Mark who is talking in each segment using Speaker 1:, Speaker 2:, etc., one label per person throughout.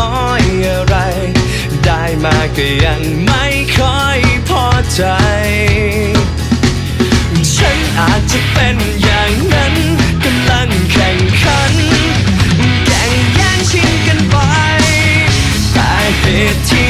Speaker 1: น้อยอะไร ได้มาก็ยังไม่ค่อยพอใจ ฉันอาจจะเป็นอย่างนั้นกำลังแข่งขัน แข่งแย่งชิงกันไปแต่เหตุที่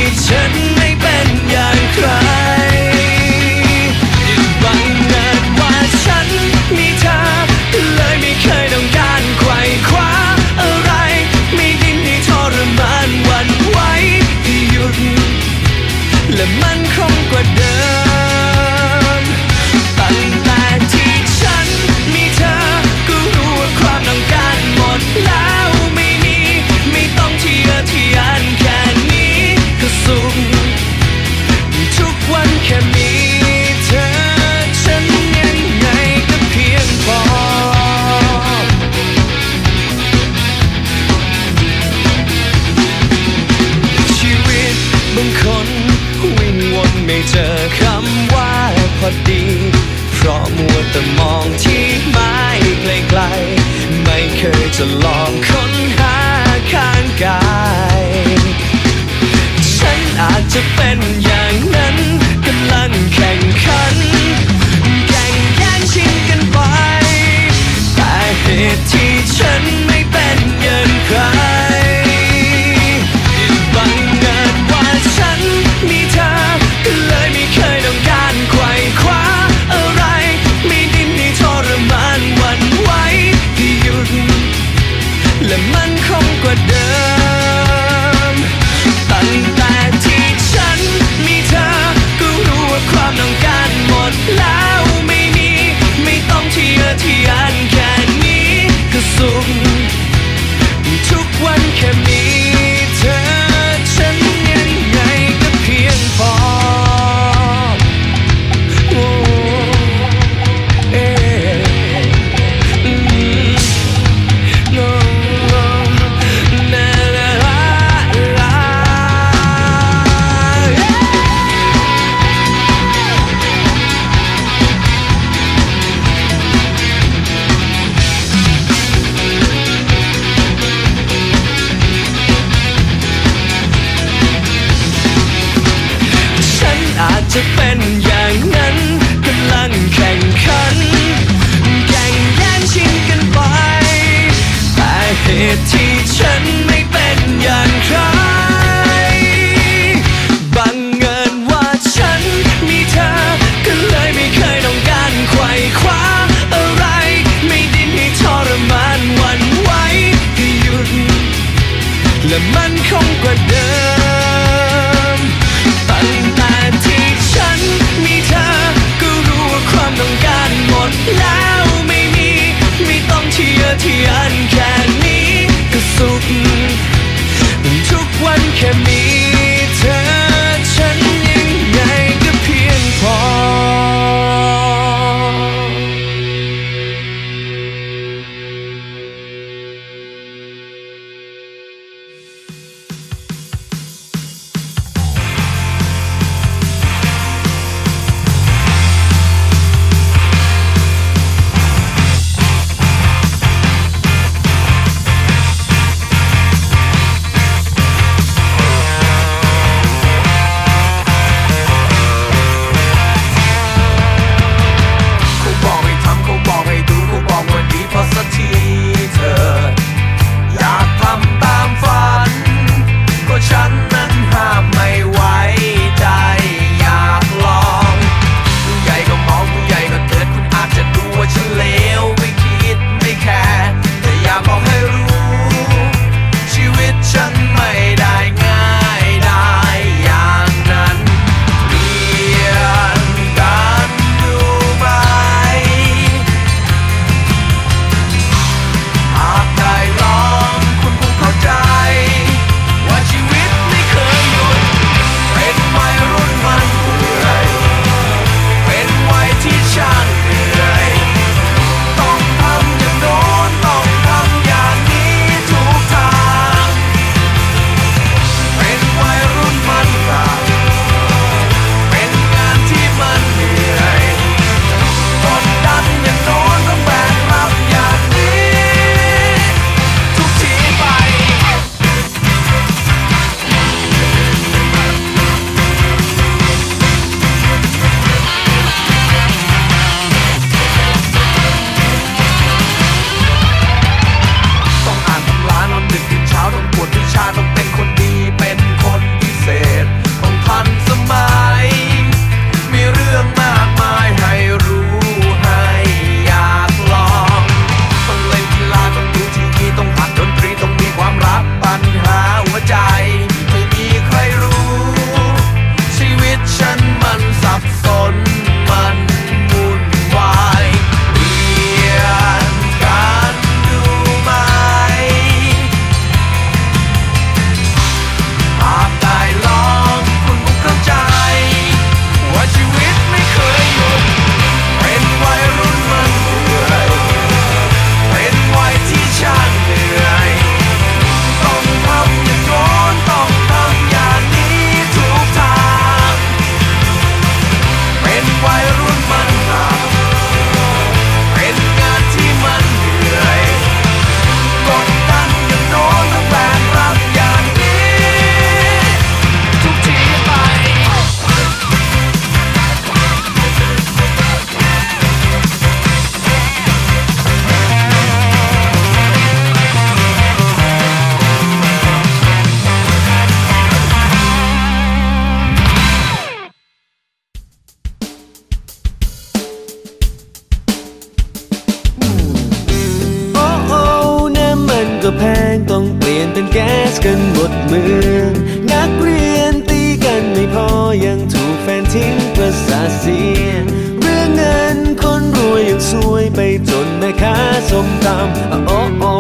Speaker 1: ไปจนแม่ค้าสมตำโอ้โอ้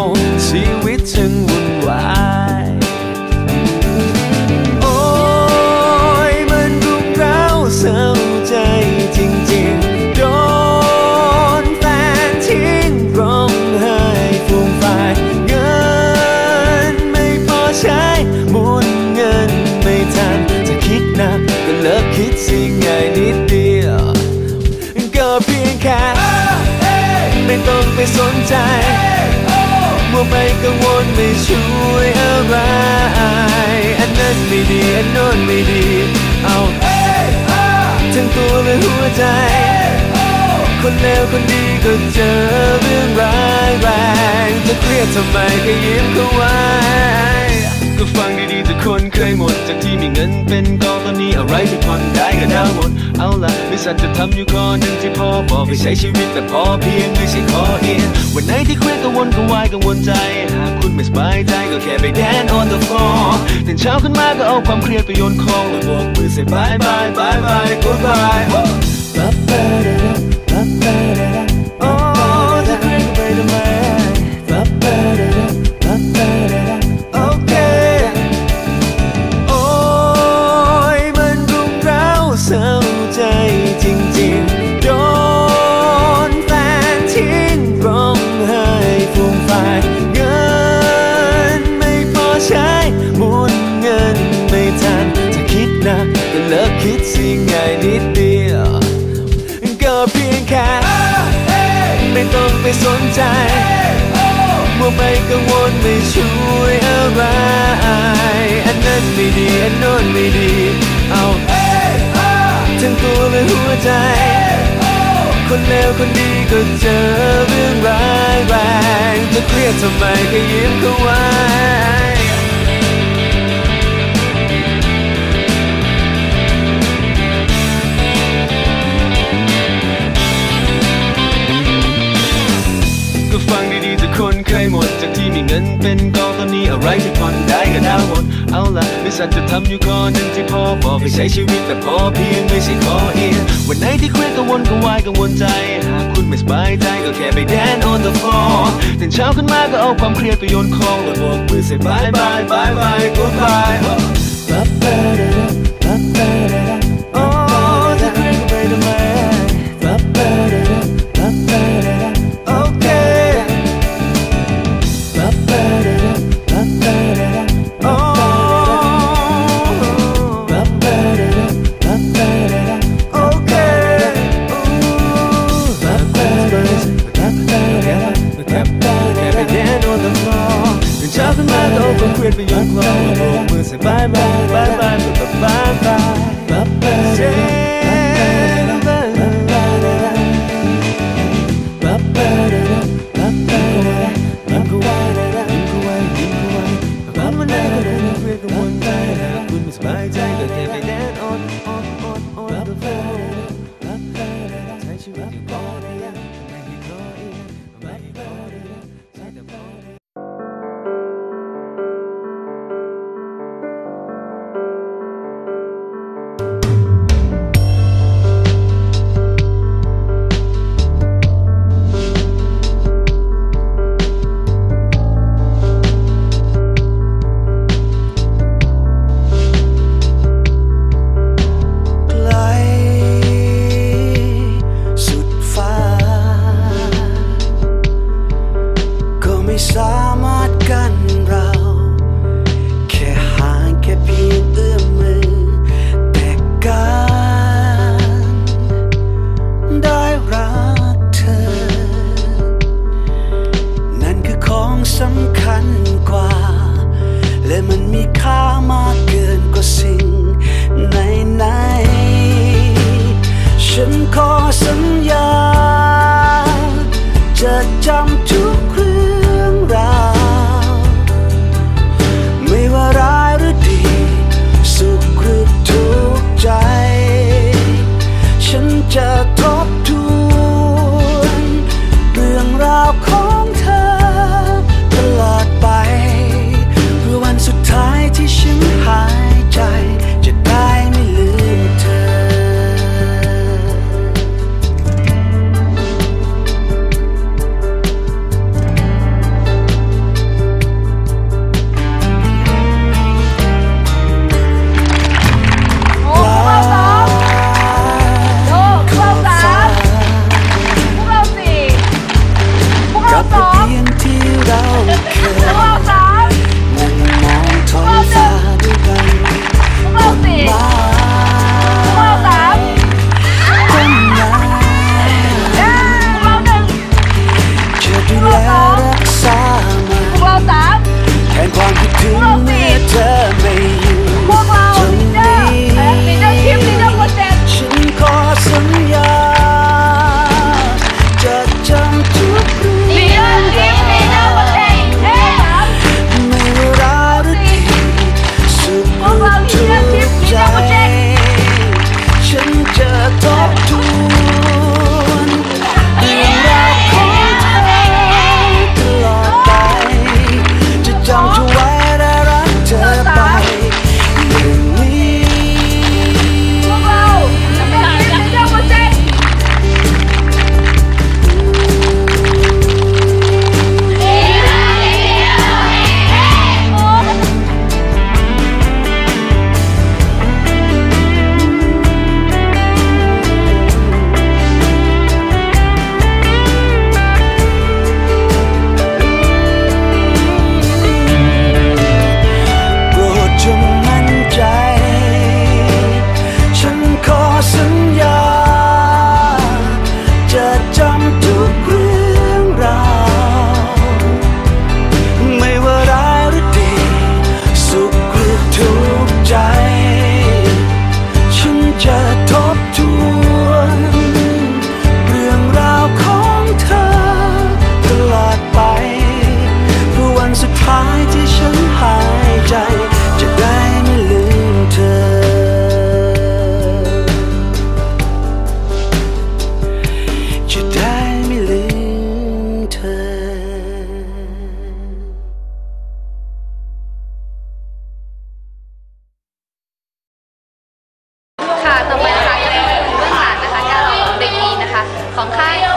Speaker 1: ชีวิตฉันวุ่นวายโอ้ยมันรุกเร้าเศร้าใจจริงๆ โดนแฟนทิ้งร้องไห้ฟูมฟายเงินไม่พอใช้หมุนเงินไม่ทัน จะคิดหนักก็เลิกคิดสิ่งง่ายนิดเดียว ก็เพียงแค่ ไม่ต้องไปสนใจมัวไปกังวลไม่ช่วยอะไร อันนั้นไม่ดี อันโน้นไม่ดี เอาทั้งตัวและหัวใจ คนเลวคนดีก็เจอเรื่องร้ายแรงจะเครียดทำไมก็ยิ้มเข้าไว้ ก็ฟังดีๆแต่คนเคยหมด จากที่มีเงินเป็นกองตอนนี้อะไรที่ผ่อได้ก็ดาวหมด เอาละบริษัทจะทำอยู่ข้อหนึ่งที่พอบอกให้ใช้ชีวิตแบบพอเพียงไม่ใช่ขอเอียนวันไหนที่เครียดกังวลกังวายกังวลใจหากคุณไม่สบายใจก็แค่ไปแดน on the floor ตื่นเช้าขึ้นมาก็เอาความเครียดไปโยนคลองแล้วโบกมือเสียบายบายบายบาย goodbye โไม่สนใจมัวไปกังวลไม่ช่วยอะไร อันนั้นไม่ดี อันโน้นไม่ดี เอาทั้งตัวและหัวใจ คนเลวคนดีก็เจอเรื่องร้ายแรงจะเครียดทำไมก็ยิ้มเข้าไว้ เคยหมดจากที่มีเงินเป็นกองตอนนี้อะไรที่ผ่อนได้ก็ดาวหมด เอาละบริษัทจะทำอยู่ข้อหนึ่งที่พ่อบอกให้ใช้ชีวิตแบบพอเพียงไม่ใช่ขอเอียนวันไหนที่เครียดกังวลกังวายกังวลใจ หากคุณไม่สบายใจก็แค่ไปแดน on the floor ตื่นเช้าขึ้นมาก็เอาความเครียดไปโยนคลองแล้วโบกมือเสียบายบายบายบาย goodbye โอ้จะเครียดไปทำไม คุณไม่สบายใจก็แค่ไปแดน on on on on the floor ใช้ชี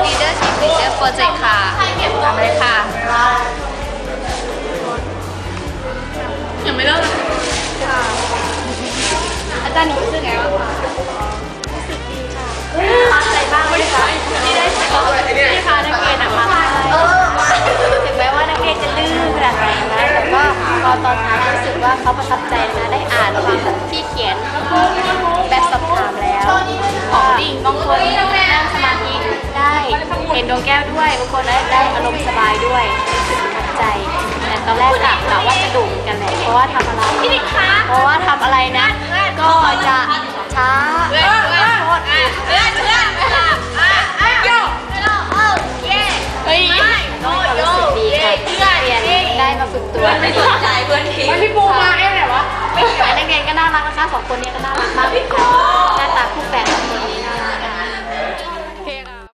Speaker 2: Leadership Leader Project ค่ะทำเลยค่ะยังไม่เลิกเลยอาจารย์หนูรู้สึกไงบ้างคะรู้สึกดีค่ะตั้งใจมากเลยค่ะที่ได้ที่พานักเรียนอะมาถึงแม้ว่านักเรียนจะลื่นขนาดไหนนะแต่ก็พอตอนท้ายรู้สึกว่าเขาประทับใจนะได้อ่านความที่เขียนแบบสอบถามแล้วของดิ่งบางคนนั่งสมา เห็นดวงแก้วด้วยบางคนได้ได้อารมณ์สบายด้วยรู้สึกพับใจ แต่ตอนแรกกะกะว่าจะดุกันแหละเพราะว่าทำอะไรเพราะว่าทำอะไรนะ ก็จะช้าโคตรเฮ้ยก็รู้สึกดีค่ะได้มาฝึกตัวไม่สนใจเพื่อนทีพี่ปูมาเอ๊ไหนวะนักเรียนก็น่ารักนะคะสองคนนี้ก็น่ารักมากหน้าตาคู่แฝดสองคนนี้